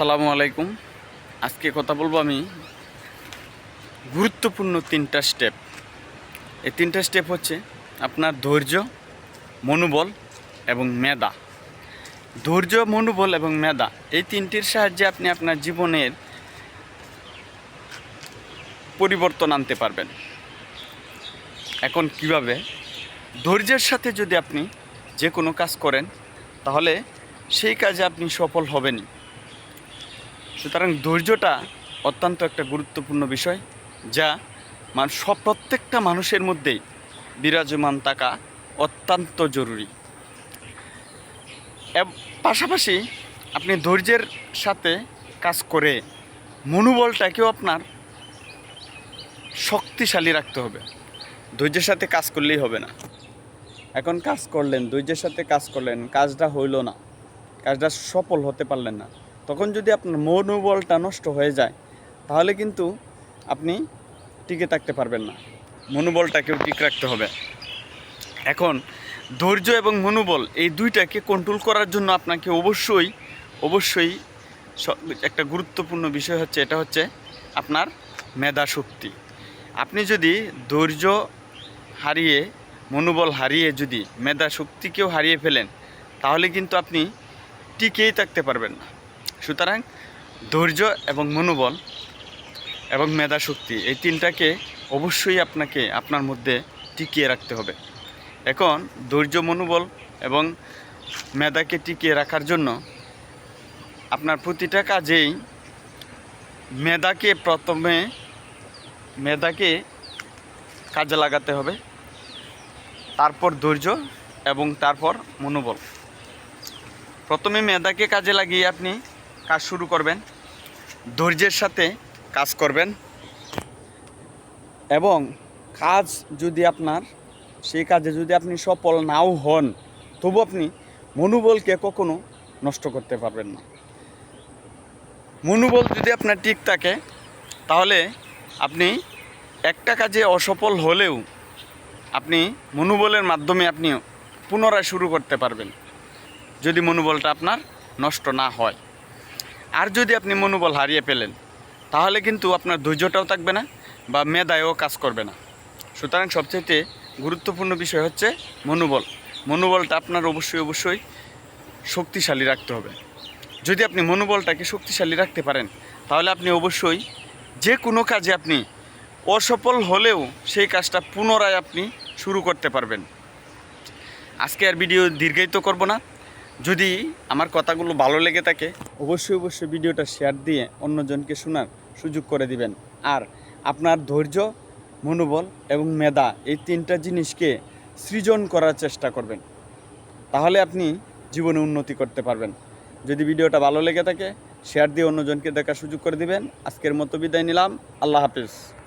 আসসালামু আলাইকুম। আজকে কথা বলব আমি গুরুত্বপূর্ণ তিনটা স্টেপ এই তিনটা স্টেপ হচ্ছে আপনার ধৈর্য, মনোবল এবং মেধা। ধৈর্য, মনোবল এবং মেধা এই তিনটির সাহায্যে আপনি আপনার জীবনের পরিবর্তন আনতে পারবেন। এখন কীভাবে? ধৈর্যের সাথে যদি আপনি যে কোনো কাজ করেন, তাহলে সেই কাজে আপনি সফল হবেনই। সুতরাং ধৈর্যটা অত্যন্ত একটা গুরুত্বপূর্ণ বিষয়, যা মানুষ সব প্রত্যেকটা মানুষের মধ্যেই বিরাজমান থাকা অত্যন্ত জরুরি। পাশাপাশি আপনি ধৈর্যের সাথে কাজ করে মনোবলটাকেও আপনার শক্তিশালী রাখতে হবে। ধৈর্যের সাথে কাজ করলেই হবে না। এখন কাজ করলেন, ধৈর্যের সাথে কাজ করলেন, কাজটা হইল না। কাজটা সফল হতে পারলেন না। তখন যদি আপনার মনোবলটা নষ্ট হয়ে যায়, তাহলে কিন্তু আপনি টিকে থাকতে পারবেন না। মনোবলটাকেও ঠিক রাখতে হবে। এখন, ধৈর্য এবং মনোবল এই দুইটাকে কন্ট্রোল করার জন্য আপনাকে অবশ্যই অবশ্যই একটা গুরুত্বপূর্ণ বিষয় হচ্ছে, এটা হচ্ছে আপনার মেধা শক্তি আপনি যদি ধৈর্য হারিয়ে, মনোবল হারিয়ে যদি মেধা শক্তিকেও হারিয়ে ফেলেন, তাহলে কিন্তু আপনি টিকেই থাকতে পারবেন না। সুতরাং ধৈর্য এবং মনোবল এবং মেধা শক্তি এই তিনটাকে অবশ্যই আপনাকে আপনার মধ্যে টিকিয়ে রাখতে হবে। এখন ধৈর্য, মনোবল এবং মেধাকে টিকিয়ে রাখার জন্য আপনার প্রতিটা কাজেই মেধাকে প্রথমে মেধাকে কাজে লাগাতে হবে, তারপর ধৈর্য এবং তারপর মনোবল। প্রথমে মেধাকে কাজে লাগিয়ে আপনি কাজ শুরু করবেন, ধৈর্যের সাথে কাজ করবেন এবং কাজ যদি আপনার, সেই কাজে যদি আপনি সফল নাও হন, তবু আপনি মনোবলকে কখনো নষ্ট করতে পারবেন না। মনোবল যদি আপনার ঠিক থাকে, তাহলে আপনি একটা কাজে অসফল হলেও আপনি মনোবলের মাধ্যমে আপনি পুনরায় শুরু করতে পারবেন, যদি মনোবলটা আপনার নষ্ট না হয়। আর যদি আপনি মনোবল হারিয়ে ফেলেন, তাহলে কিন্তু আপনার ধৈর্যটাও থাকবে না বা মেধায়ও কাজ করবে না। সুতরাং সবচেয়ে গুরুত্বপূর্ণ বিষয় হচ্ছে মনোবল। মনোবলটা আপনার অবশ্যই অবশ্যই শক্তিশালী রাখতে হবে। যদি আপনি মনোবলটাকে শক্তিশালী রাখতে পারেন, তাহলে আপনি অবশ্যই যে কোনো কাজে আপনি অসফল হলেও সেই কাজটা পুনরায় আপনি শুরু করতে পারবেন। আজকে আর ভিডিও দীর্ঘায়িত করব না। যদি আমার কথাগুলো ভালো লেগে থাকে, অবশ্যই অবশ্যই ভিডিওটা শেয়ার দিয়ে অন্যজনকে শোনার সুযোগ করে দিবেন। আর আপনার ধৈর্য, মনোবল এবং মেধা এই তিনটা জিনিসকে সৃজন করার চেষ্টা করবেন। তাহলে আপনি জীবনে উন্নতি করতে পারবেন। যদি ভিডিওটা ভালো লেগে থাকে শেয়ার দিয়ে অন্যজনকে দেখার সুযোগ করে দিবেন। আজকের মতো বিদায় নিলাম। আল্লাহ হাফিজ।